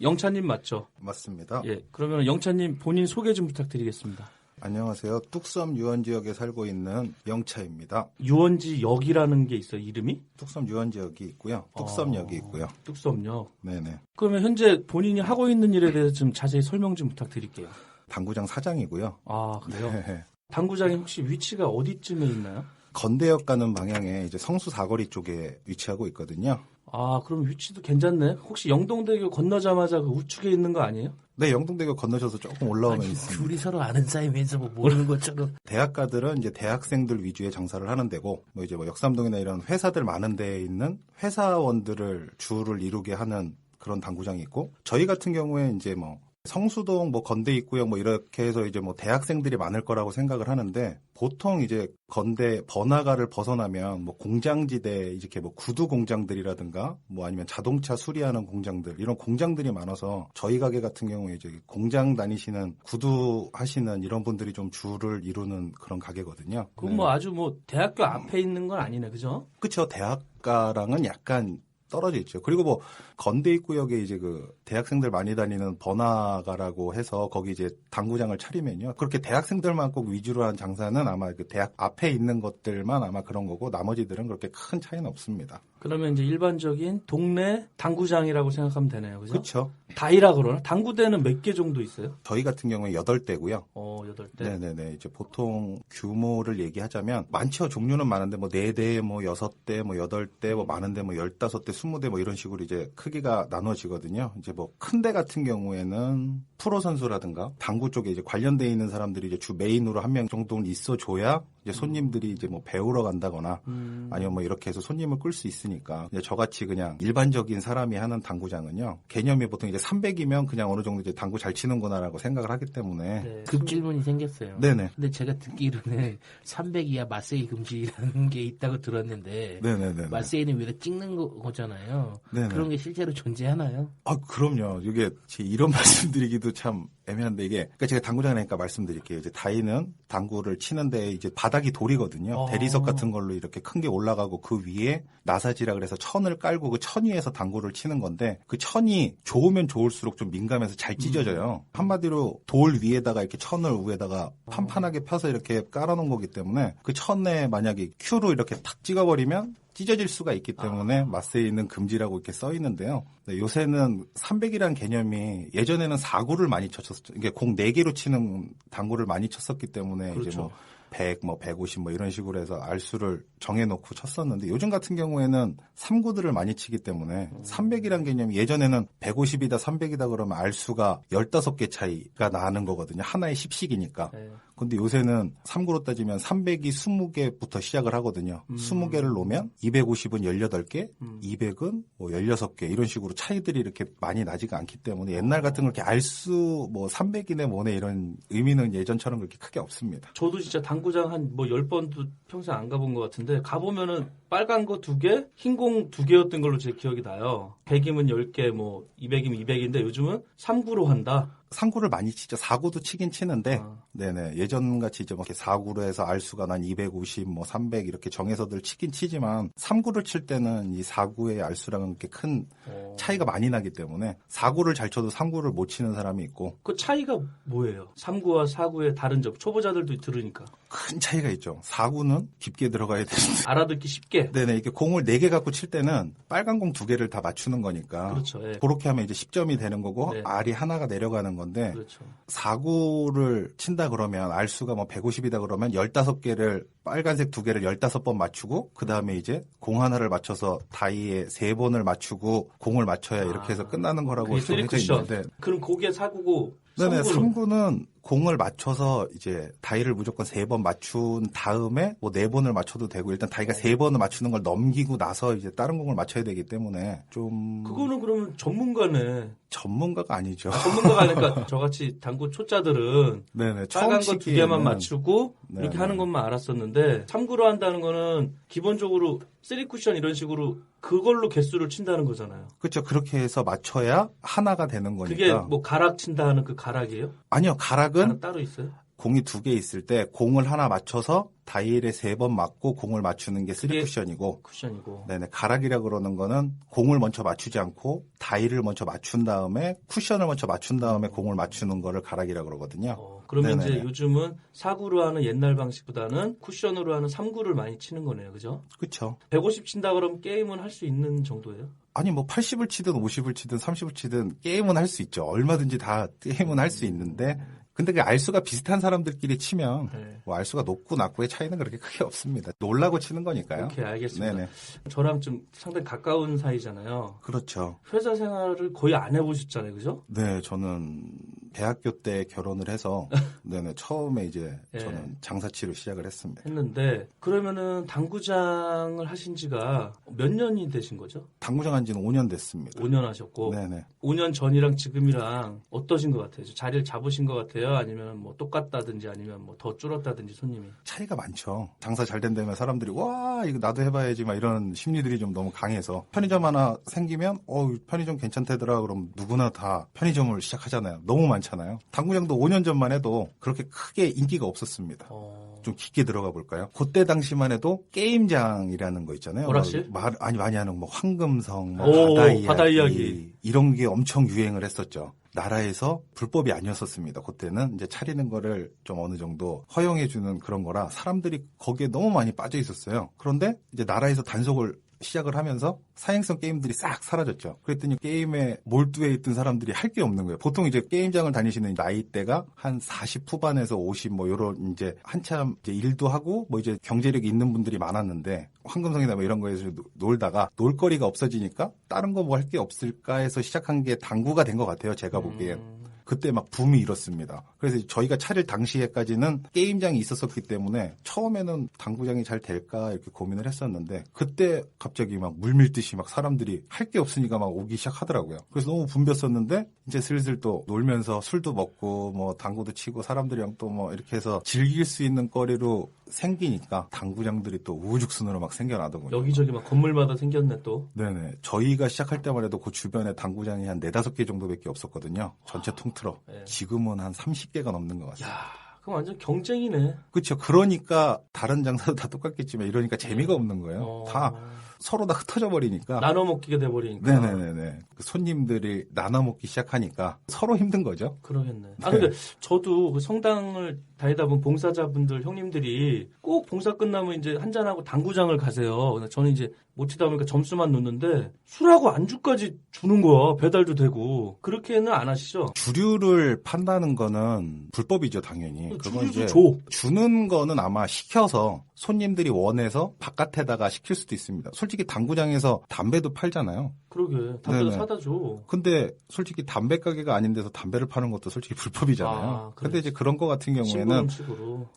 영차님 맞죠? 맞습니다. 예. 그러면 영차님 본인 소개 좀 부탁드리겠습니다. 안녕하세요. 뚝섬 유원 지역에 살고 있는 영차입니다. 유원지 역이라는 게 있어요, 이름이? 뚝섬 유원 지역이 있고요. 뚝섬역이 어. 있고요. 뚝섬역. 네네. 그러면 현재 본인이 하고 있는 일에 대해서 좀 자세히 설명 좀 부탁드릴게요. 당구장 사장이고요. 아, 그래요? 네. 당구장이 혹시 위치가 어디쯤에 있나요? 건대역 가는 방향에 이제 성수 사거리 쪽에 위치하고 있거든요. 아, 그럼 위치도 괜찮네. 혹시 영동대교 건너자마자 그 우측에 있는 거 아니에요? 네, 영동대교 건너셔서 조금 올라오면 있습니다. 둘이 서로 아는 사이면서 뭐 모르는 것처럼. 대학가들은 이제 대학생들 위주의 장사를 하는 데고, 뭐 이제 뭐 역삼동이나 이런 회사들 많은 데에 있는 회사원들을 주를 이루게 하는 그런 당구장이 있고, 저희 같은 경우에 이제 뭐 성수동 뭐 건대 있고요 뭐 이렇게 해서 이제 뭐 대학생들이 많을 거라고 생각을 하는데 보통 이제 건대 번화가를 벗어나면 뭐 공장지대 이렇게 뭐 구두 공장들이라든가 뭐 아니면 자동차 수리하는 공장들 이런 공장들이 많아서 저희 가게 같은 경우에 이제 공장 다니시는 구두 하시는 이런 분들이 좀 주를 이루는 그런 가게거든요. 그건 뭐 아주 뭐 대학교 앞에 있는 건 아니네, 그죠? 그쵸 대학가랑은 약간 떨어져 있죠. 그리고 뭐 건대 입구역에 이제 그 대학생들 많이 다니는 번화가라고 해서 거기 이제 당구장을 차리면요. 그렇게 대학생들만 꼭 위주로 한 장사는 아마 그 대학 앞에 있는 것들만 아마 그런 거고 나머지들은 그렇게 큰 차이는 없습니다. 그러면 이제 일반적인 동네 당구장이라고 생각하면 되네요, 그죠? 그렇죠. 다이라 그러나? 당구대는 몇 개 정도 있어요? 저희 같은 경우에 8대고요. 어, 여덟 대. 네 네 네. 이제 보통 규모를 얘기하자면 많죠. 종류는 많은데 뭐 4대, 뭐 6대, 뭐 8대, 뭐 많은데 뭐 15대, 20대 뭐 이런 식으로 이제 크기가 나눠지거든요. 이제 뭐 큰 대 같은 경우에는 프로 선수라든가 당구 쪽에 이제 관련돼 있는 사람들이 이제 주 메인으로 한 명 정도는 있어줘야 이제 손님들이 이제 뭐 배우러 간다거나 음, 아니면 뭐 이렇게 해서 손님을 끌 수 있으니까 근데 저같이 그냥 일반적인 사람이 하는 당구장은요 개념이 보통 이제 300이면 그냥 어느 정도 이제 당구 잘 치는구나라고 생각을 하기 때문에 네. 급 질문이 생겼어요. 네네 근데 제가 듣기로는 300 이하 마세이 금지라는 게 있다고 들었는데 네네네 마세이는 위로 찍는 거, 거잖아요. 네네. 그런 게 실제로 존재하나요? 아, 그럼요. 이게 제 이런 말씀드리기도 참 애매한데 이게 그러니까 제가 당구장에 하니까 말씀드릴게요. 이제 다이는 당구를 치는데 이제 바닥이 돌이거든요. 어. 대리석 같은 걸로 이렇게 큰 게 올라가고 그 위에 나사지라 그래서 천을 깔고 그 천 위에서 당구를 치는 건데 그 천이 좋으면 좋을수록 좀 민감해서 잘 찢어져요. 한마디로 돌 위에다가 이렇게 천을 위에다가 판판하게 펴서 이렇게 깔아놓은 거기 때문에 그 천에 만약에 큐로 이렇게 탁 찍어버리면 찢어질 수가 있기 때문에 마세이는 금지라고 이렇게 써 있는데요. 네, 요새는 300이라는 개념이 예전에는 4구를 많이 쳤었죠. 이게 공 4개로 치는 당구를 많이 쳤었기 때문에 이제 그렇죠. 뭐 100, 뭐 150, 뭐 이런 식으로 해서 알수를 정해놓고 쳤었는데 요즘 같은 경우에는 3구들을 많이 치기 때문에 300이란 개념이 예전에는 150이다, 300이다 그러면 알수가 15개 차이가 나는 거거든요. 하나의 10씩이니까. 네. 근데 요새는 3구로 따지면 300이 20개부터 시작을 하거든요. 음. 20개를 놓으면 250은 18개, 음. 200은 뭐 16개 이런 식으로 차이들이 이렇게 많이 나지가 않기 때문에 옛날 같은 그렇게 알 수 뭐 300이네 뭐네 이런 의미는 예전처럼 그렇게 크게 없습니다. 저도 진짜 당구장 한뭐 열번도 평생 안 가본 것 같은데 가보면은 빨간 거 두 개, 흰 공 두 개였던 걸로 제 기억이 나요. 100이면 10개, 뭐 200이면 200인데 요즘은 3구로 한다. 3구를 많이 치죠. 4구도 치긴 치는데 아. 네네. 예전 같이 이제 뭐 이렇게 4구로 해서 알수가 난 250, 뭐 300 이렇게 정해서들 치긴 치지만 3구를 칠 때는 이 4구의 알수랑은 그렇게 큰 어. 차이가 많이 나기 때문에 4구를 잘 쳐도 3구를 못 치는 사람이 있고 그 차이가 뭐예요? 3구와 4구의 다른 점. 초보자들도 들으니까. 큰 차이가 있죠. 4구는 깊게 들어가야 되는데 알아듣기 쉽게. 네네. 이게 공을 4개 갖고 칠 때는 빨간 공 2개를 다 맞추는 거니까 그렇죠. 예. 그렇게 하면 이제 10점이 되는 거고 네. 알이 하나가 내려가는 건데 그렇죠. 4구를 친다 그러면 알수가 뭐 150이다 그러면 15개를 빨간색 두 개를 15번 맞추고 그다음에 이제 공 하나를 맞춰서 다이에 세 번을 맞추고 공을 맞춰야 이렇게 해서 아, 끝나는 거라고 그게 정해져. 있는데 그럼 고개 사구고 네네 3구는 3구는 공을 맞춰서 이제 다이를 무조건 세 번 맞춘 다음에 뭐 네 번을 맞춰도 되고 일단 다이가 세 번을 맞추는 걸 넘기고 나서 이제 다른 공을 맞춰야 되기 때문에 좀 그거는 그러면 전문가네. 전문가가 아니죠. 전문가가 아니까 저같이 당구 초짜들은 네네 빨간 거 두 개만 맞추고 네, 이렇게 네. 하는 것만 알았었는데 3구로 한다는 거는 기본적으로 3쿠션 이런 식으로 그걸로 개수를 친다는 거잖아요. 그렇죠. 그렇게 해서 맞춰야 하나가 되는 거니까. 그게 뭐 가락 친다 하는 그 가락이에요? 아니요. 가락은 가락 따로 있어요? 공이 두 개 있을 때 공을 하나 맞춰서 다이엘에 세 번 맞고 공을 맞추는 게 쓰리 쿠션이고 쿠션이고. 네네 가락이라 그러는 거는 공을 먼저 맞추지 않고 다이를 먼저 맞춘 다음에 쿠션을 먼저 맞춘 다음에 공을 맞추는 거를 가락이라 그러거든요. 어, 그러면 네네네. 이제 요즘은 4구로 하는 옛날 방식보다는 쿠션으로 하는 3구를 많이 치는 거네요. 그죠? 그렇죠. 150 친다 그러면 게임은 할 수 있는 정도예요? 아니 뭐 80을 치든 50을 치든 30을 치든 게임은 할 수 있죠. 얼마든지 다 게임은 할 수 있는데 근데 그 알수가 비슷한 사람들끼리 치면 네. 뭐 알수가 높고 낮고의 차이는 그렇게 크게 없습니다. 놀라고 치는 거니까요. 오케이, 알겠습니다. 네네. 저랑 좀 상당히 가까운 사이잖아요. 그렇죠. 회사 생활을 거의 안 해보셨잖아요. 그죠? 네, 저는 대학교 때 결혼을 해서 네네 처음에 이제 예. 저는 장사치를 시작을 했습니다. 했는데 그러면은 당구장을 하신 지가 몇 년이 되신 거죠? 당구장 한 지는 5년 됐습니다. 5년 하셨고 네네. 5년 전이랑 지금이랑 어떠신 것 같아요? 자리를 잡으신 것 같아요? 아니면 뭐 똑같다든지 아니면 뭐 더 줄었다든지 손님이? 차이가 많죠. 장사 잘 된다면 사람들이 와 이거 나도 해봐야지 막 이런 심리들이 좀 너무 강해서 편의점 하나 생기면 어 편의점 괜찮다더라 그럼 누구나 다 편의점을 시작하잖아요. 너무 많잖아요. 당구장도 5년 전만 해도 그렇게 크게 인기가 없었습니다. 어... 좀 깊게 들어가 볼까요? 그때 당시만 해도 게임장이라는 거 있잖아요. 오락실? 뭐 말, 아니 많이 하는 뭐 황금성, 뭐 오, 바다 이야기, 바다 이야기. 이런 게 엄청 유행을 했었죠. 나라에서 불법이 아니었었습니다. 그때는 이제 차리는 거를 좀 어느 정도 허용해 주는 그런 거라 사람들이 거기에 너무 많이 빠져 있었어요. 그런데 이제 나라에서 단속을 시작을 하면서 사행성 게임들이 싹 사라졌죠. 그랬더니 게임에 몰두해 있던 사람들이 할 게 없는 거예요. 보통 이제 게임장을 다니시는 나이대가 한 40 후반에서 50 뭐 요런 이제 한참 이제 일도 하고 뭐 이제 경제력이 있는 분들이 많았는데 황금성이나 뭐 이런 거에서 노- 놀다가 놀거리가 없어지니까 다른 거 뭐 할 게 없을까 해서 시작한 게 당구가 된 것 같아요. 제가 보기엔. 음, 그때 막 붐이 일었습니다. 그래서 저희가 차릴 당시에까지는 게임장이 있었었기 때문에 처음에는 당구장이 잘 될까 이렇게 고민을 했었는데 그때 갑자기 막 물밀듯이 막 사람들이 할 게 없으니까 막 오기 시작하더라고요. 그래서 너무 붐볐었는데 이제 슬슬 또 놀면서 술도 먹고 뭐 당구도 치고 사람들이랑 또 뭐 이렇게 해서 즐길 수 있는 거리로 생기니까 당구장들이 또 우후죽순으로 막 생겨나더군요. 여기저기 막 건물마다 생겼네 또. 네네. 저희가 시작할 때만 해도 그 주변에 당구장이 한 네다섯 개 정도밖에 없었거든요. 전체 통틀어. 네. 지금은 한 30개가 넘는 것 같습니다. 야, 그럼 완전 경쟁이네. 그렇죠. 그러니까 다른 장사도 다 똑같겠지만 이러니까 재미가 없는 거예요. 어, 다 서로 다 흩어져 버리니까. 나눠 먹기가 돼 버리니까. 네네네네. 그 손님들이 나눠 먹기 시작하니까 서로 힘든 거죠. 그러겠네. 아 네. 근데 저도 그 성당을 다니다 본 봉사자분들 형님들이 꼭 봉사 끝나면 이제 한잔 하고 당구장을 가세요. 저는 이제 못 치다 보니까 점수만 놓는데 술하고 안주까지 주는 거야. 배달도 되고 그렇게는 안 하시죠? 주류를 판다는 거는 불법이죠, 당연히. 그건 이제 줘. 주는 거는 아마 시켜서 손님들이 원해서 바깥에다가 시킬 수도 있습니다. 솔직히 당구장에서 담배도 팔잖아요. 그러게 담배도. 사다 줘. 근데 솔직히 담배 가게가 아닌 데서 담배를 파는 것도 솔직히 불법이잖아요. 아, 근데. 이제 그런 거 같은 신부 경우에는.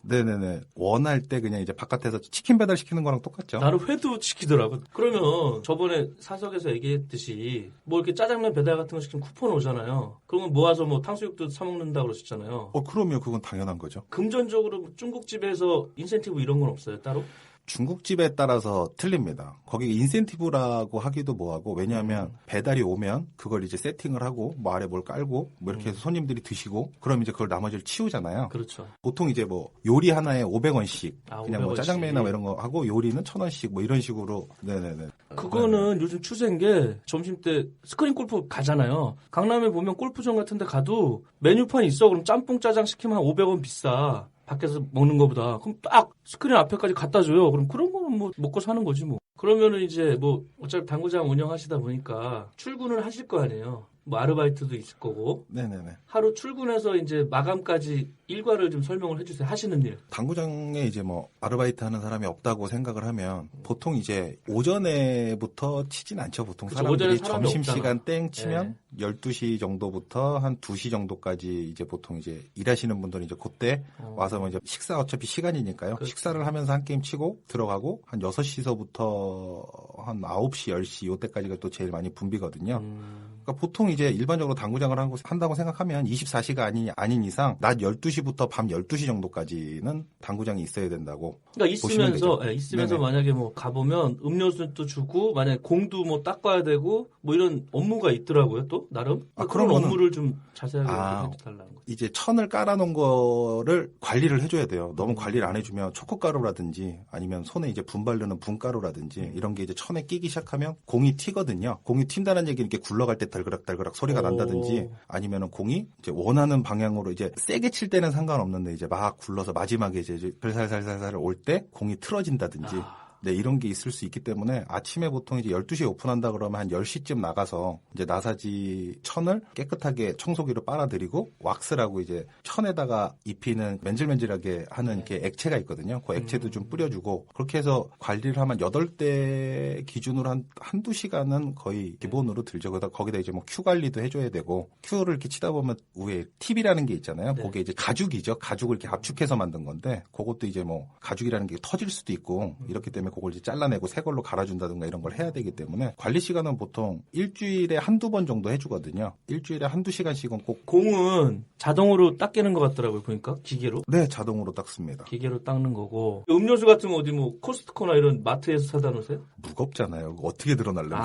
네네네 원할 때 그냥 이제 바깥에서 치킨 배달 시키는 거랑 똑같죠. 나는 회도 시키더라고. 그러면 저번에 사석에서 얘기했듯이 뭐 이렇게 짜장면 배달 같은 거 시키면 쿠폰 오잖아요. 그러면 모아서 뭐 탕수육도 사 먹는다 그러셨잖아요. 어 그러면 그건 당연한 거죠. 금전적으로 중국집에서 인센티브 이런 건 없어요 따로? 중국집에 따라서 틀립니다. 거기 인센티브라고 하기도 뭐하고 왜냐하면 배달이 오면 그걸 이제 세팅을 하고 뭐 아래 뭘 깔고 뭐 이렇게 해서 손님들이 드시고 그럼 이제 그걸 나머지를 치우잖아요. 그렇죠. 보통 이제 뭐 요리 하나에 500원씩 아, 그냥 뭐 500원씩. 짜장면이나 뭐 이런 거 하고 요리는 1000원씩 뭐 이런 식으로 네네네. 그거는 요즘 추세인 게 점심 때 스크린 골프 가잖아요. 강남에 보면 골프장 같은 데 가도 메뉴판 있어. 그럼 짬뽕 짜장 시키면 한 500원 비싸. 밖에서 먹는 거보다. 그럼 딱 스크린 앞에까지 갖다 줘요. 그럼 그런 거는 뭐 먹고 사는 거지 뭐. 그러면은 이제 뭐 어차피 당구장 운영하시다 보니까 출근을 하실 거 아니에요. 뭐 아르바이트도 있을 거고. 네네네. 하루 출근해서 이제 마감까지 일과를 좀 설명을 해주세요. 하시는 일. 당구장에 이제 뭐 아르바이트 하는 사람이 없다고 생각을 하면 보통 이제 오전에부터 치진 않죠. 보통 그쵸, 사람들이 점심시간 땡 치면 12시 정도부터 한 2시 정도까지 이제 보통 이제 일하시는 분들은 이제 그때 어. 와서 뭐 이제 식사 어차피 시간이니까요. 그렇죠. 식사를 하면서 한 게임 치고 들어가고 한 6시서부터 한 9시, 10시 요때까지가 또 제일 많이 붐비거든요. 음, 그러니까 보통 이제 일반적으로 당구장을 한다고 생각하면 24시가 아니, 아닌 이상 낮 12시부터 밤 12시 정도까지는 당구장이 있어야 된다고. 그러니까 있으면서. 예, 있으면서 네네. 만약에 뭐 가보면 음료수는 또 주고 만약에 공도 뭐 닦아야 되고 뭐 이런 업무가 있더라고요 또 나름 아, 그런 그런 거는- 업무를 좀 자세하게 아. 해달라는 거죠. 이제 천을 깔아놓은 거를 관리를 해줘야 돼요. 너무 관리를 안 해주면 초코가루라든지 아니면 손에 이제 분발르는 분가루라든지 이런 게 이제 천에 끼기 시작하면 공이 튀거든요. 공이 튄다는 얘기는 이렇게 굴러갈 때 달그락달그락 소리가 오. 난다든지 아니면은 공이 이제 원하는 방향으로 이제 세게 칠 때는 상관없는데 이제 막 굴러서 마지막에 이제 살살살살살 올 때 공이 틀어진다든지 아. 네, 이런 게 있을 수 있기 때문에 아침에 보통 이제 12시에 오픈한다 그러면 한 10시쯤 나가서 이제 나사지 천을 깨끗하게 청소기로 빨아들이고 왁스라고 이제 천에다가 입히는 맨질맨질하게 하는 게 액체가 있거든요. 그 액체도 좀 뿌려주고 그렇게 해서 관리를 하면 8대 기준으로 한, 한두 시간은 거의 기본으로 들죠. 거기다, 거기다 이제 뭐 큐 관리도 해줘야 되고 큐를 이렇게 치다 보면 위에 팁이라는 게 있잖아요. 네. 그게 이제 가죽이죠. 가죽을 이렇게 압축해서 만든 건데 그것도 이제 뭐 가죽이라는 게 터질 수도 있고 이렇기 때문에 그걸 이제 잘라내고 새 걸로 갈아준다든가 이런 걸 해야 되기 때문에 관리 시간은 보통 일주일에 한두 번 정도 해주거든요. 일주일에 한두 시간씩은 꼭 공은 자동으로 닦이는 것 같더라고요 보니까 기계로 네, 자동으로 닦습니다. 기계로 닦는 거고 음료수 같은 거 어디 뭐 코스트코나 이런 마트에서 사다 놓으세요? 무겁잖아요. 어떻게 드러날려면. 아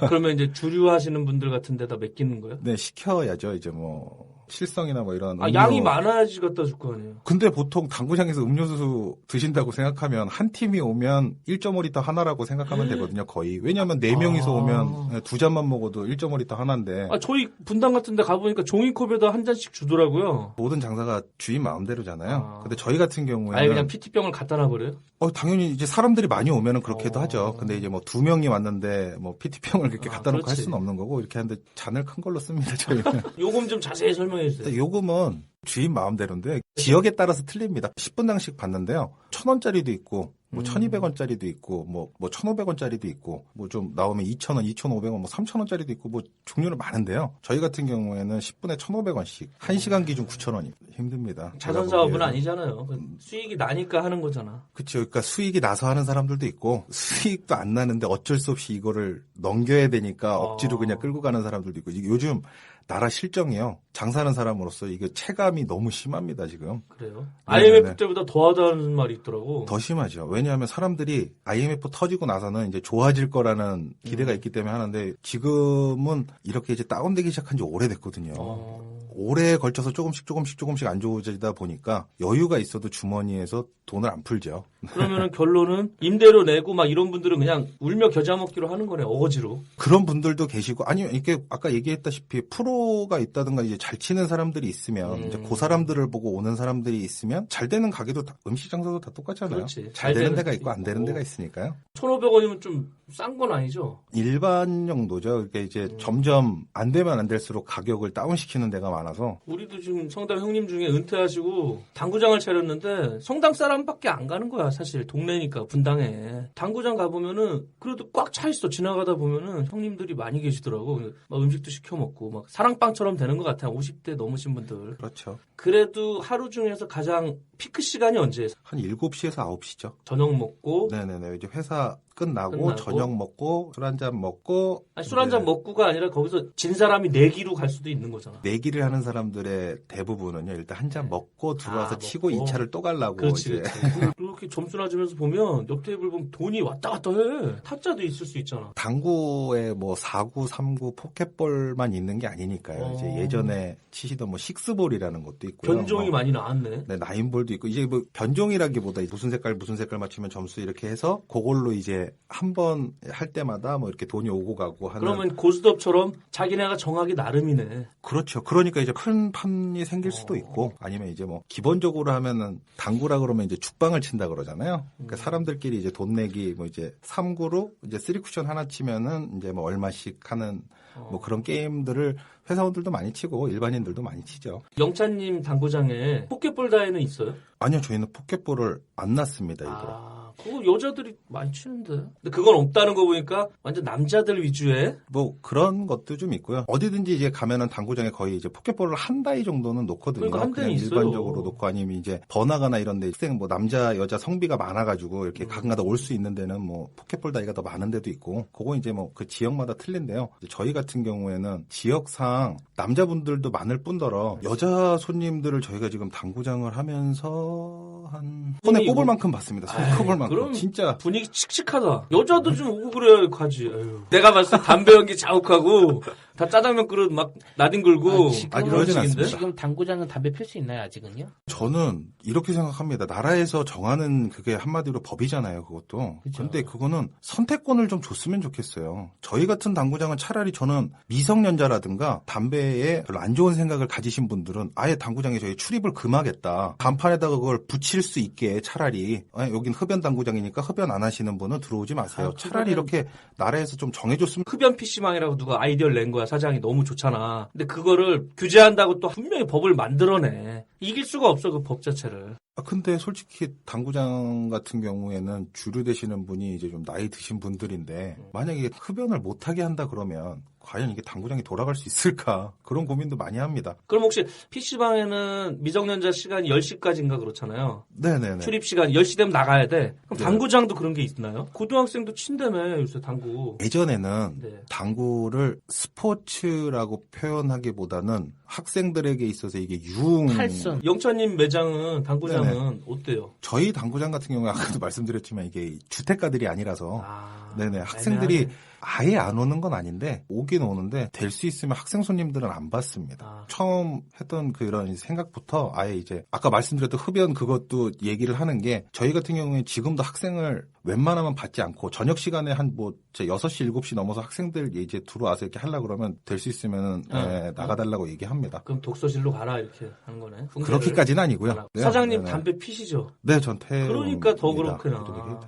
그- 그러면 이제 주류하시는 분들 같은 데다 맡기는 거예요? 네, 시켜야죠. 이제 뭐 실성이나 뭐 이런 아 음료. 양이 많아야지 갖다 줄 거 아니에요? 근데 보통 당구장에서 음료수 드신다고 생각하면 한 팀이 오면 1.5리터 하나라고 생각하면 되거든요, 거의. 왜냐하면 네 명이서 아. 오면 두 잔만 먹어도 1.5리터 하나인데 아 저희 분당 같은 데 가보니까 종이컵에다 한 잔씩 주더라고요 모든 장사가 주인 마음대로잖아요. 아. 근데 저희 같은 경우에는 아예 그냥 PT병을 갖다 놔버려요? 어, 당연히 이제 사람들이 많이 오면은 그렇게도 어. 하죠. 근데 이제 뭐 두 명이 왔는데 뭐 PT병을 그렇게 아, 갖다 놓고 할. 수는 없는 거고 이렇게 하는데 잔을 큰 걸로 씁니다, 저희는. 요금 좀 자세히 설명 해 주세요. 요금은 주인 마음대로인데 지역에 따라서 틀립니다. 10분당씩 받는데요. 1000원짜리도 있고 뭐 음. 1200원짜리도 있고 뭐 뭐 1500원짜리도 있고 뭐 좀 나오면 2000원, 2500원, 뭐 3000원짜리도 있고 뭐 종류는 많은데요. 저희 같은 경우에는 10분에 1500원씩 1시간 기준 9000원이 힘듭니다. 자선 사업은. 아니잖아요. 그 수익이 나니까 하는 거잖아. 그렇죠. 그러니까 수익이 나서 하는 사람들도 있고 수익도 안 나는데 어쩔 수 없이 이거를 넘겨야 되니까 억지로 어. 그냥 끌고 가는 사람들도 있고 요즘 나라 실정이요. 장사하는 사람으로서 이게 체감이 너무 심합니다 지금. 그래요. IMF 때보다 더하다는 말이 있더라고. 더 심하죠. 왜냐하면 사람들이 IMF 터지고 나서는 이제 좋아질 거라는 기대가 음. 있기 때문에 하는데 지금은 이렇게 이제 다운되기 시작한 지 오래됐거든요. 어. 오래에 걸쳐서 조금씩 조금씩 조금씩 안 좋아지다 보니까 여유가 있어도 주머니에서 돈을 안 풀죠. 그러면은 결론은 임대료 내고 막 이런 분들은 그냥 울며 겨자 먹기로 하는 거네 어거지로. 그런 분들도 계시고 아니면 이렇게 아까 얘기했다시피 프로가 있다든가 이제 잘 치는 사람들이 있으면 음. 이제 그 사람들을 보고 오는 사람들이 있으면 잘 되는 가게도 다- 음식 장사도 다 똑같잖아요. 그렇지. 잘 잘 되는 되는 데가 있고 안 되는. 데가 있으니까요. 1,500원이면 좀 싼 건 아니죠. 일반 정도죠. 그러니까 이제 음. 점점 안 되면 안 될수록 가격을 다운시키는 데가 많아서 우리도 지금 성당 형님 중에 은퇴하시고 당구장을 차렸는데 성당 사람밖에 안 가는 거야 사실 동네니까 분당에 당구장 가보면은 그래도 꽉 차 있어 지나가다 보면은 형님들이 많이 계시더라고 막 음식도 시켜 먹고 막 사랑방처럼 되는 것 같아 50대 넘으신 분들 그렇죠. 그래도 하루 중에서 가장 피크 시간이 언제예요? 한 7시에서 9시죠. 저녁 먹고 네네네. 이제 회사 끝나고, 끝나고. 저녁 먹고 술 한 잔 먹고 술 한잔 이제 먹고가 아니라 거기서 진 사람이 내기로 갈 수도 있는 거잖아 내기를 하는 사람들의 대부분은요. 일단 한 잔 먹고 들어와서 아, 치고 먹고. 이 2차를 또 가려고 그렇지, 이제 그렇지. 그렇게 점수나 주면서 보면 옆 테이블 보면 돈이 왔다 갔다 해. 타짜도 있을 수 있잖아. 당구에 뭐 4구, 3구, 포켓볼만 있는 게 아니니까요. 어. 이제 예전에 치시던 뭐 식스볼이라는 것도 있고요. 변종이 뭐 많이 나왔네. 네, 나인볼 도 있고 이제 뭐 변종이라기보다 무슨 색깔 무슨 색깔 맞추면 점수 이렇게 해서 그걸로 이제 한 번 할 때마다 뭐 이렇게 돈이 오고 가고 하는 그러면 고스톱처럼 자기네가 정하기 나름이네. 그렇죠. 그러니까 이제 큰 판이 생길 수도 어. 있고 아니면 이제 뭐 기본적으로 하면은 당구라 그러면 이제 죽방을 친다 그러잖아요. 그러니까 음. 사람들끼리 이제 돈 내기 뭐 이제 3구로 이제 3쿠션 하나 치면은 이제 뭐 얼마씩 하는 어. 뭐 그런 게임들을 회사원들도 많이 치고 일반인들도 많이 치죠. 영찬님 당구장에 포켓볼 다이는 있어요? 아니요, 저희는 포켓볼을 안 놨습니다, 일부러. 아, 그거 여자들이 많이 치는데. 근데 그건 없다는 거 보니까 완전 남자들 위주의 뭐 그런 것도 좀 있고요. 어디든지 이제 가면은 당구장에 거의 이제 포켓볼을 한 다이 정도는 놓거든요. 그러니까 한 대는 냥 있어요. 일반적으로 놓고 아니면 이제 번화가나 이런 데 학생 뭐 남자 여자 성비가 많아 가지고 이렇게 음. 가끔가다 올 수 있는 데는 뭐 포켓볼 다이가 더 많은 데도 있고 그거 이제 뭐 그 지역마다 틀린데요. 저희 같은 경우에는 지역상 남자분들도 많을 뿐더러 여자 손님들을 저희가 지금 당구장을 하면서 한 손에 꼽을 뭐- 만큼 받습니다. 손에 꼽을 만큼 그럼 진짜 분위기 칙칙하다. 여자도 좀 오고 그래야 가지. 에휴. 내가 봤을 때 담배 연기 자욱하고 다 짜장면 그릇 막 나딘 걸고 아, 그러진 식인데? 않습니다. 지금 당구장은 담배 필 수 있나요 아직은요? 저는 이렇게 생각합니다. 나라에서 정하는 그게 한마디로 법이잖아요, 그것도. 그죠. 근데 그거는 선택권을 좀 줬으면 좋겠어요. 저희 같은 당구장은 차라리 저는 미성년자라든가 담배에 별로 안 좋은 생각을 가지신 분들은 아예 당구장에 저희 출입을 금하겠다. 간판에다가 그걸 붙일 수 있게 차라리 아, 여긴 흡연 당구장이니까 흡연 안 하시는 분은 들어오지 마세요. 아, 차라리 이렇게 나라에서 좀 정해줬으면 흡연 PC방이라고 누가 아이디어를 낸 거야. 사장이 너무 좋잖아. 근데 그거를 규제한다고 또 분명히 법을 만들어내. 이길 수가 없어 그 법 자체를. 아, 근데 솔직히 당구장 같은 경우에는 주류 되시는 분이 이제 좀 나이 드신 분들인데 만약에 흡연을 못하게 한다 그러면 과연 이게 당구장이 돌아갈 수 있을까 그런 고민도 많이 합니다. 그럼 혹시 PC방에는 미성년자 시간이 10시까지인가 그렇잖아요. 네네네. 출입 시간 10시 되면 나가야 돼. 그럼 네. 당구장도 그런 게 있나요? 고등학생도 친다며 요새 당구. 예전에는 네. 당구를 스포츠라고 표현하기보다는 학생들에게 있어서 이게 융 탈선. 영찬님 매장은 당구장은 어때요? 저희 당구장 같은 경우에 아까도 말씀드렸지만 이게 주택가들이 아니라서 아, 네네 학생들이 애매하네. 아예 안 오는 건 아닌데 오긴 오는데 될 수 있으면 학생 손님들은 안 받습니다. 아. 처음 했던 그런 생각부터 아예 이제 아까 말씀드렸던 흡연 그것도 얘기를 하는 게 저희 같은 경우에 지금도 학생을 웬만하면 받지 않고 저녁 시간에 한뭐 6시 7시 넘어서 학생들 이제 들어와서 이렇게 하려 그러면 될 수 있으면 어. 예, 나가달라고 얘기합니다. 그럼 독서실로 가라 이렇게 하는 거네. 그렇게까지는 아니고요. 네, 사장님 네네. 담배 피시죠? 네, 전 태. 그러니까 더 그렇구나.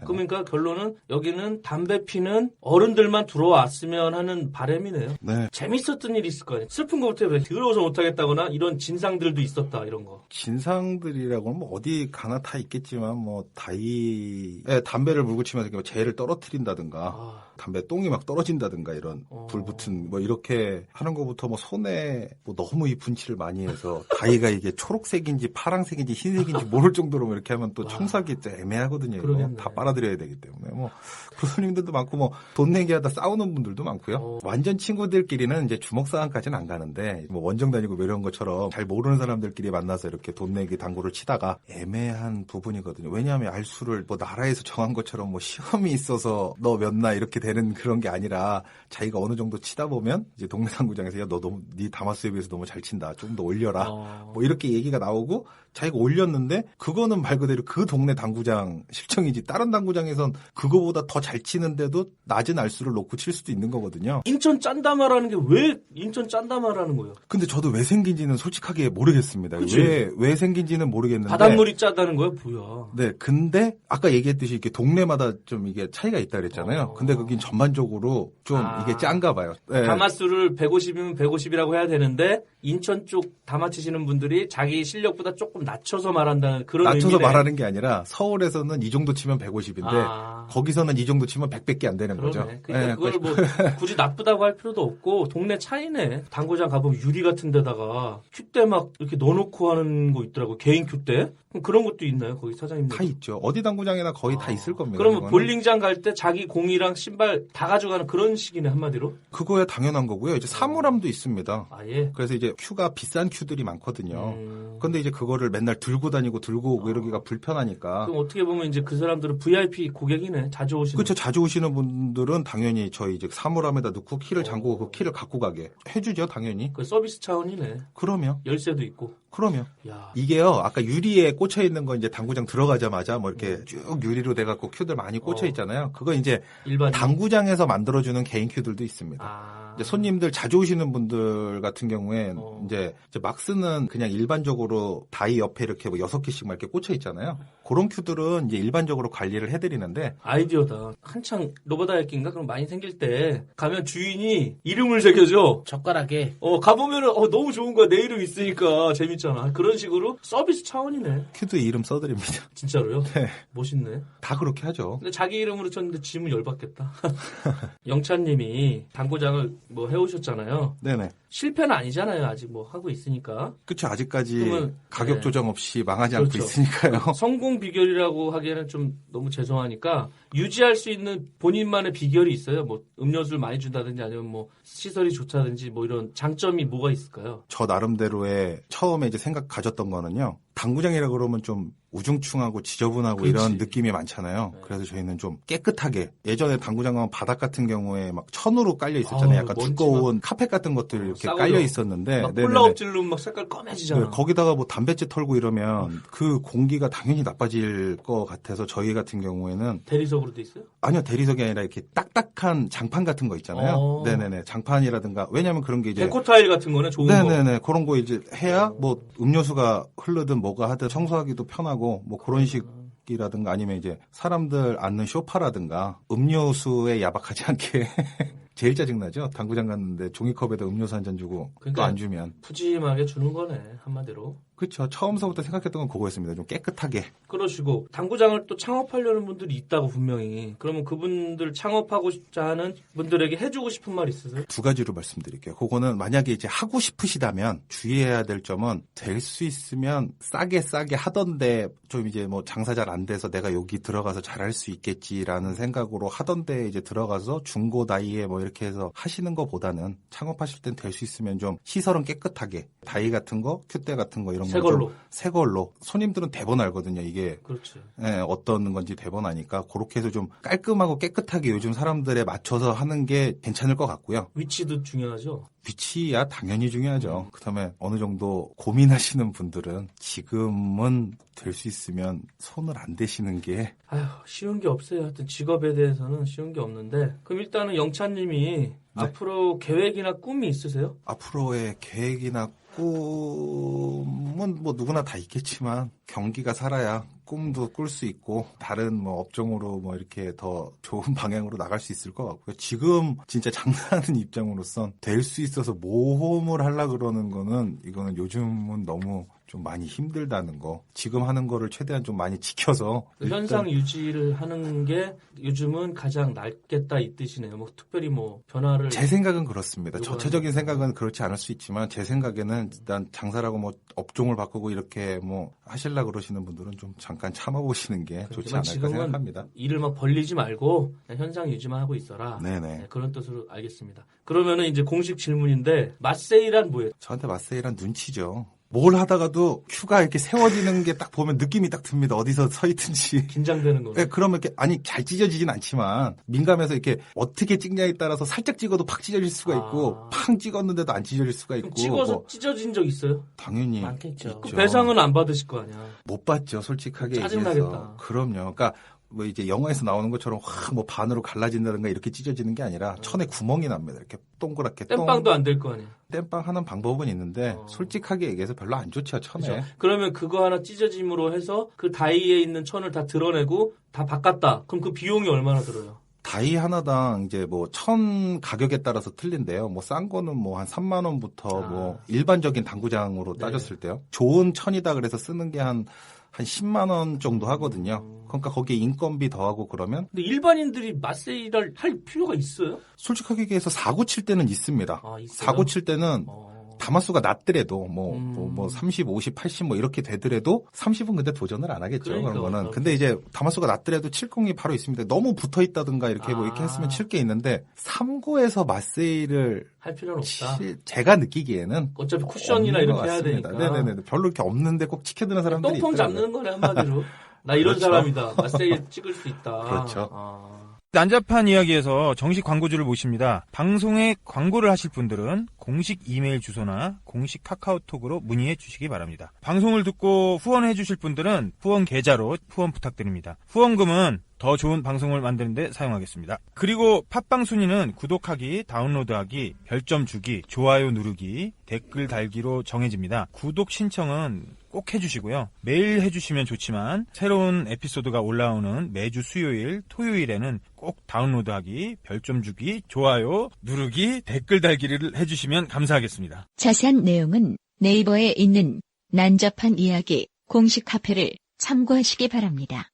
그러니까 결론은 여기는 담배 피는 어른들만 들어왔으면 하는 바람이네요. 네, 재밌었던 일이 있을 거 아니에요. 슬픈 것부터 왜 더러워서 못하겠다거나 이런 진상들도 있었다 이런 거. 진상들이라고는 뭐 어디 가나 다 있겠지만 뭐 다이 에, 담배를 물고 치면서 이렇게 재를 떨어뜨린다든가 아, 담배 똥이 막 떨어진다든가 이런 어. 불 붙은 뭐 이렇게 하는 것부터 뭐 손에 뭐 너무 이 분칠을 많이 해서 다이가 이게 초록색인지 파랑색인지 흰색인지 모를 정도로 뭐 이렇게 하면 또 와. 청소하기 좀 애매하거든요. 그러겠네. 다 빨아들여야 되기 때문에 뭐 교수님들도 많고 뭐 돈 내기 하다 싸우는 분들도 많고요. 어. 완전 친구들끼리는 이제 주먹 싸움까지는 안 가는데 뭐 원정 다니고 뭐 이런 것처럼 잘 모르는 사람들끼리 만나서 이렇게 돈 내기 당구를 치다가 애매한 부분이거든요. 왜냐하면 알수를 뭐 나라에서 정한 것처럼 뭐 시험이 있어서 너 몇 나 이렇게 되는 그런 게 아니라 자기가 어느 정도 치다 보면 이제 동네 당구장에서 야 너 너무 네 다마스에 비해서 너무 잘 친다. 좀더 올려라. 어. 뭐 이렇게 얘기가 나오고 자기가 올렸는데 그거는 말 그대로 그 동네 당구장 실정이지 다른 당구장에선 그거보다 더 잘 치는데도 낮은 알수를 놓고 칠 수도 있는 거거든요. 인천 짠다마라는 게 왜 인천 짠다마라는 거예요? 근데 저도 왜 생긴지는 솔직하게 모르겠습니다. 왜, 왜 생긴지는 모르겠는데. 바닷물이 짜다는 거야, 뭐야? 네, 근데 아까 얘기했듯이 이렇게 동네마다 좀 이게 차이가 있다 그랬잖아요. 어. 근데 그긴 전반적으로 좀 아. 이게 짠가 봐요. 네. 다마수를 150이면 150이라고 해야 되는데 인천 쪽 다마 치시는 분들이 자기 실력보다 조금 낮춰서 말한다는 그런 낮춰서 의미네. 말하는 게 아니라 서울에서는 이 정도 치면 150인데 아. 거기서는 이 정도 치면 100밖에 안 되는 거죠. 그러네. 그러니까 네, 그걸 뭐 굳이 나쁘다고 할 필요도 없고 동네 차이네. 당구장 가보면 유리 같은 데다가 큐대 막 이렇게 넣어놓고 하는 거 있더라고. 개인 큐대. 그런 것도 있나요? 거기 사장님. 다 있죠. 어디 당구장이나 거의 다 아. 있을 겁니다. 그러면 그거는. 볼링장 갈 때 자기 공이랑 신발 다 가져가는 그런 식이네 한마디로. 그거야 당연한 거고요. 이제 사물함도 있습니다. 아 예. 그래서 이제 큐가 비싼 큐들이 많거든요. 음. 근데 이제 그거를 맨날 들고 다니고 들고 오고 이러기가 불편하니까. 그럼 어떻게 보면 이제 그 사람들은 VIP 고객이네. 자주 오시는. 그렇죠. 자주 오시는 분들은 당연히 저희 이제 사물함에다 넣고 키를 잠그고 그 키를 갖고 가게 해주죠. 당연히. 그 서비스 차원이네. 그러면 열쇠도 있고. 그러면 야. 이게요. 아까 유리에 꽂혀 있는 거 이제 당구장 들어가자마자 뭐 이렇게 쭉 유리로 돼갖고 큐들 많이 꽂혀 어. 있잖아요. 그거 이제 일반. 당구장에서 만들어주는 개인 큐들도 있습니다. 아. 이제 손님들 자주 오시는 분들 같은 경우에 어. 이제, 이제 막스는 그냥 일반적으로 다이 옆에 이렇게 뭐 여섯 개씩 막 이렇게 꽂혀 있잖아요. 그런 큐들은 이제 일반적으로 관리를 해드리는데 아이디어다. 한창 로버다이킹가 그럼 많이 생길 때 가면 주인이 이름을 새겨줘. 젓가락에 어 가보면은 어 너무 좋은 거야 내 이름 있으니까 재 밌잖아. 그런 식으로 서비스 차원이네. 큐도 이름 써드립니다. 진짜로요? 네. 멋있네. 다 그렇게 하죠. 근데 자기 이름으로 쳤는데 짐을 열받겠다. 영찬님이 당구장을 뭐 해오셨잖아요. 네네. 실패는 아니잖아요. 아직 뭐 하고 있으니까. 그쵸. 아직까지 그러면, 가격 네. 조정 없이 망하지 않고 그렇죠. 있으니까요. 성공 비결이라고 하기에는 좀 너무 죄송하니까 유지할 수 있는 본인만의 비결이 있어요. 뭐 음료수를 많이 준다든지 아니면 뭐 시설이 좋다든지 뭐 이런 장점이 뭐가 있을까요? 저 나름대로의 처음에 이제 생각 가졌던 거는요. 당구장이라 그러면 좀 우중충하고 지저분하고 그렇지. 이런 느낌이 많잖아요. 네. 그래서 저희는 좀 깨끗하게 예전에 당구장 가면 바닥 같은 경우에 막 천으로 깔려 있었잖아요. 약간 먼지 두꺼운 카펫 같은 것들이 어, 이렇게 싸구려. 깔려 있었는데 막 네네네. 콜라업 질르면 막 색깔 검해지잖아. 네, 거기다가 뭐 담배째 털고 이러면 그 공기가 당연히 나빠질 것 같아서 저희 같은 경우에는 대리석으로 돼 있어요? 아니요 대리석이 아니라 이렇게 딱딱한 장판 같은 거 있잖아요. 어. 네네네 장판이라든가 왜냐하면 그런 게 이제 데코 타일 같은 거는 좋은 거. 네네네 그런 거 이제 해야 뭐 음료수가 흐르든 뭐가 하든 청소하기도 편하고 뭐 그런 식 이라든가 아니면 이제 사람들 앉는 쇼파라든가 음료수에 야박하지 않게 제일 짜증나죠 당구장 갔는데 종이컵에다 음료수 한 잔 주고 또 그러니까 안 주면 푸짐하게 주는 거네 한마디로. 그렇죠 처음서부터 생각했던 건 그거였습니다 좀 깨끗하게 그러시고 당구장을 또 창업하려는 분들이 있다고 분명히. 그러면 그분들 창업하고 싶자 하는 분들에게 해주고 싶은 말 있으세요? 두 가지로 말씀드릴게요. 그거는 만약에 이제 하고 싶으시다면 주의해야 될 점은 될 수 있으면 싸게 싸게 하던데 좀 이제 뭐 장사 잘 안 돼서 내가 여기 들어가서 잘할 수 있겠지라는 생각으로 하던데 이제 들어가서 중고 다이에 뭐 이렇게 해서 하시는 것보다는 창업하실 땐 될 수 있으면 좀 시설은 깨끗하게 다이 같은 거, 큐대 같은 거 이런 새거 걸로. 새 걸로 손님들은 대번 알거든요. 이게 그렇지. 예, 어떤 건지 대번 아니까 그렇게 해서 좀 깔끔하고 깨끗하게 요즘 사람들에 맞춰서 하는 게 괜찮을 것 같고요. 위치도 중요하죠. 위치야 당연히 중요하죠. 그다음에 어느 정도 고민하시는 분들은 지금은 될 수 있으면 손을 안 대시는 게 아휴, 쉬운 게 없어요. 하여튼 직업에 대해서는 쉬운 게 없는데. 그럼 일단은 영찬님이 앞으로 계획이나 꿈이 있으세요? 앞으로의 계획이나 꿈은 뭐 누구나 다 있겠지만 경기가 살아야 꿈도 꿀 수 있고 다른 뭐 업종으로 뭐 이렇게 더 좋은 방향으로 나갈 수 있을 것 같고요. 지금 진짜 장사하는 입장으로선 될 수 있어서 모험을 하려 그러는 거는 이거는 요즘은 너무 좀 많이 힘들다는 거. 지금 하는 거를 최대한 좀 많이 지켜서 그 현상 유지를 하는 게 요즘은 가장 낫겠다 이 뜻이네요. 뭐 특별히 뭐 변화를 제 생각은 그렇습니다. 저체적인 생각은 그렇지 않을 수 있지만 제 생각에는 일단 장사라고 뭐 업종을 바꾸고 이렇게 뭐 하실라 그러시는 분들은 좀 잠깐 참아보시는 게 좋지 않을까 생각합니다. 일을 막 벌리지 말고 현상 유지만 하고 있어라. 네네. 네, 그런 뜻으로 알겠습니다. 그러면은 이제 공식 질문인데 맛세일한 뭐예요? 저한테 맞세이란 눈치죠. 뭘 하다가도 큐가 이렇게 세워지는 게 딱 보면 느낌이 딱 듭니다. 어디서 서 있든지. 긴장되는 거네. 네, 그러면 이렇게 아니 잘 찢어지진 않지만 민감해서 이렇게 어떻게 찍냐에 따라서 살짝 찍어도 팍 찢어질 수가 있고 아. 팡 찍었는데도 안 찢어질 수가 있고 찍어서 뭐 찢어진 적 있어요? 당연히 많겠죠. 그. 배상은 안 받으실 거 아니야. 못 봤죠, 솔직하게 짜증나겠다. 그럼요. 그러니까 뭐 이제 영화에서 나오는 것처럼 확 뭐 반으로 갈라진다든가 이렇게 찢어지는 게 아니라 천에 구멍이 납니다. 이렇게 동그랗게. 땜빵도 안 될 거 아니야. 땜빵 하는 방법은 있는데 어. 솔직하게 얘기해서 별로 안 좋죠, 천에. 그죠? 그러면 그거 하나 찢어짐으로 해서 그 다이에 있는 천을 다 드러내고 다 바꿨다. 그럼 그 비용이 얼마나 들어요? 다이 하나당 이제 뭐 천 가격에 따라서 틀린데요. 뭐 싼 거는 뭐 한 3만 원부터 아. 뭐 일반적인 당구장으로 네. 따졌을 때요. 좋은 천이다 그래서 쓰는 게한 한 10만 원 정도 하거든요. 음. 그러니까 거기에 인건비 더하고 그러면 근데 일반인들이 맛세일을 할 필요가 있어요? 솔직하게 얘기해서 사고 칠 때는 있습니다. 아, 있어요? 사고 칠 때는 어. 담화수가 낮더라도 뭐, 음. 뭐, 뭐 30, 50, 80 뭐 이렇게 되더라도 30은 근데 도전을 안 하겠죠. 그러니까, 그런 거는. 그렇죠. 근데 이제 담화수가 낮더라도 칠 공이 바로 있습니다. 너무 붙어 있다든가 이렇게 뭐 이렇게 아. 했으면 칠 게 있는데 3구에서 마세이를 할 필요는 없다. 칠- 제가 느끼기에는 어차피 쿠션이나 이렇게 해야 같습니다. 되니까. 네네네. 별로 이렇게 없는데 꼭 지켜드는 사람들이 똥통 있더라고요. 잡는 거네 한마디로. 나 이런 그렇죠. 사람이다. 맛세일 찍을 수 있다. 그렇죠. 아. 난잡한 이야기에서 정식 광고주를 모십니다. 방송에 광고를 하실 분들은 공식 이메일 주소나 공식 카카오톡으로 문의해 주시기 바랍니다. 방송을 듣고 후원해 주실 분들은 후원 계좌로 후원 부탁드립니다. 후원금은 더 좋은 방송을 만드는데 사용하겠습니다. 그리고 팟빵 순위는 구독하기, 다운로드하기, 별점 주기, 좋아요 누르기, 댓글 달기로 정해집니다. 구독 신청은 꼭 해주시고요. 매일 해주시면 좋지만 새로운 에피소드가 올라오는 매주 수요일, 토요일에는 꼭 다운로드하기, 별점 주기, 좋아요 누르기, 댓글 달기를 해주시면 감사하겠습니다. 자세한 내용은 네이버에 있는 난잡한 이야기 공식 카페를 참고하시기 바랍니다.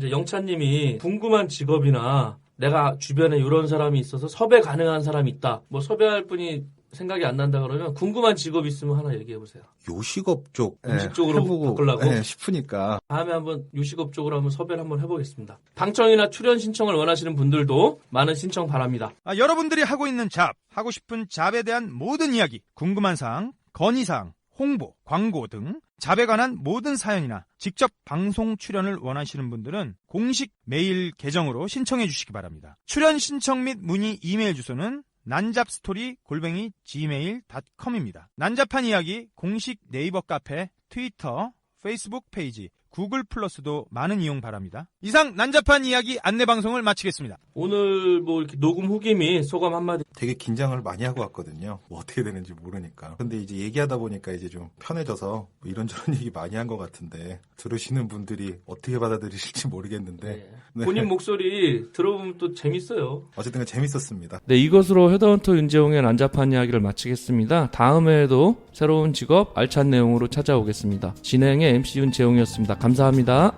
이제 영찬님이 궁금한 직업이나 내가 주변에 이런 사람이 있어서 섭외 가능한 사람이 있다. 뭐 섭외할 분이 생각이 안 난다 그러면 궁금한 직업 있으면 하나 얘기해 보세요. 요식업 쪽 음식 예, 쪽으로 해보고, 바꾸려고? 예, 싶으니까 다음에 한번 요식업 쪽으로 한번 섭외를 한번 해보겠습니다. 방청이나 출연 신청을 원하시는 분들도 많은 신청 바랍니다. 아, 여러분들이 하고 있는 잡, 하고 싶은 잡에 대한 모든 이야기, 궁금한 사항, 건의사항, 홍보, 광고 등 잡에 관한 모든 사연이나 직접 방송 출연을 원하시는 분들은 공식 메일 계정으로 신청해 주시기 바랍니다. 출연 신청 및 문의 이메일 주소는 난잡스토리 골뱅이 gmail.com입니다. 난잡한 이야기 공식 네이버 카페, 트위터, 페이스북 페이지, 구글 플러스도 많은 이용 바랍니다. 이상 난잡한 이야기 안내 방송을 마치겠습니다. 오늘 뭐 이렇게 녹음 후기 및 소감 한마디. 되게 긴장을 많이 하고 왔거든요. 뭐 어떻게 되는지 모르니까. 근데 이제 얘기하다 보니까 이제 좀 편해져서 뭐 이런저런 얘기 많이 한 것 같은데 들으시는 분들이 어떻게 받아들이실지 모르겠는데 네. 본인 목소리 들어보면 또 재밌어요. 어쨌든 재밌었습니다. 네, 이것으로 헤드헌터 윤재홍의 난잡한 이야기를 마치겠습니다. 다음에도 새로운 직업 알찬 내용으로 찾아오겠습니다. 진행의 MC 윤재홍이었습니다. 감사합니다.